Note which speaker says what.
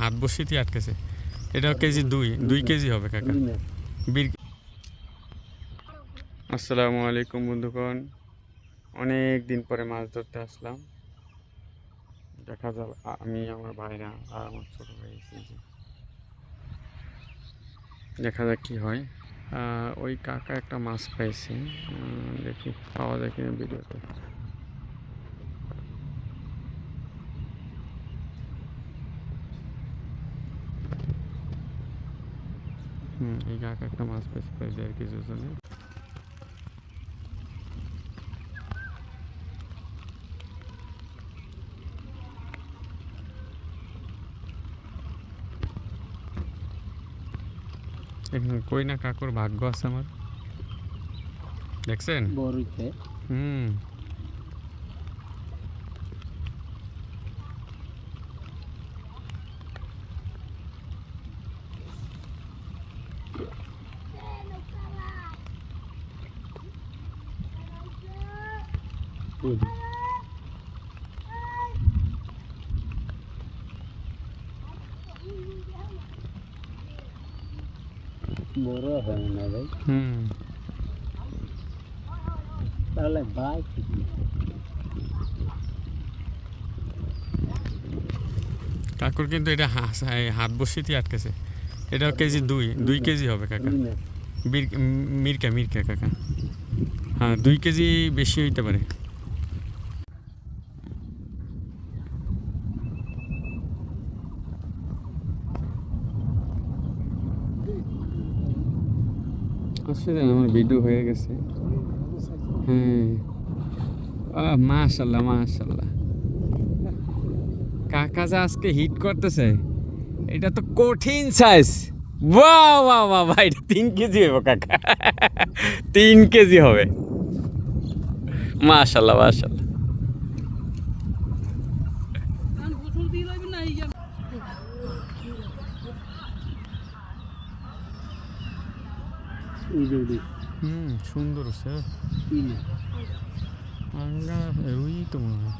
Speaker 1: হাত বসিতে আটকেছে। এটা কেজি দুই দুই কেজি হবে কাকা। বীর আসসালামু আলাইকুম বন্ধুগণ। অনেক দিন পরে মাছ ধরতে আসলাম। দেখা যাক আমি আমার ভাইরা আর আমার ছোট ভাই দেখা যাক কি হয়। ওই কাকা একটা মাছ পাইছে। দেখি, পাওয়া যায় কিনা ভিডিওতে। হুম এই কাকা একটা মাছ পাইছে প্রায় দেড় কেজি এখানে কই না কাকুর ভাগ্য আছে আমার দেখছেন
Speaker 2: বড়ইতে
Speaker 1: হুম
Speaker 2: বড় হয় না ভাই।
Speaker 1: হুম।
Speaker 2: তাহলে ভাই
Speaker 1: কাকুর কিন্তু এটা হাত বসিতে আটকেছে। এটা কেজি দুই দুই কেজি হবে কাকা। মিরকা মিরকা কাকা। হ্যাঁ দুই কেজি বেশি হইতে পারে। অসুবিধা আমার ভিডিও হয়ে গেছে। হ্যাঁ। মাশাল্লাহ মাশাল্লাহ। কাকা যে আজকে হিট করতেছে, এটা তো কঠিন সাইজ বাহ বাহ বাহ এটা তিন কেজি হবে কাকা। তিন কেজি হবে। মাশাল্লাহ মাশাল্লাহ। হুম সুন্দর আছে রুই তো মনে হয়।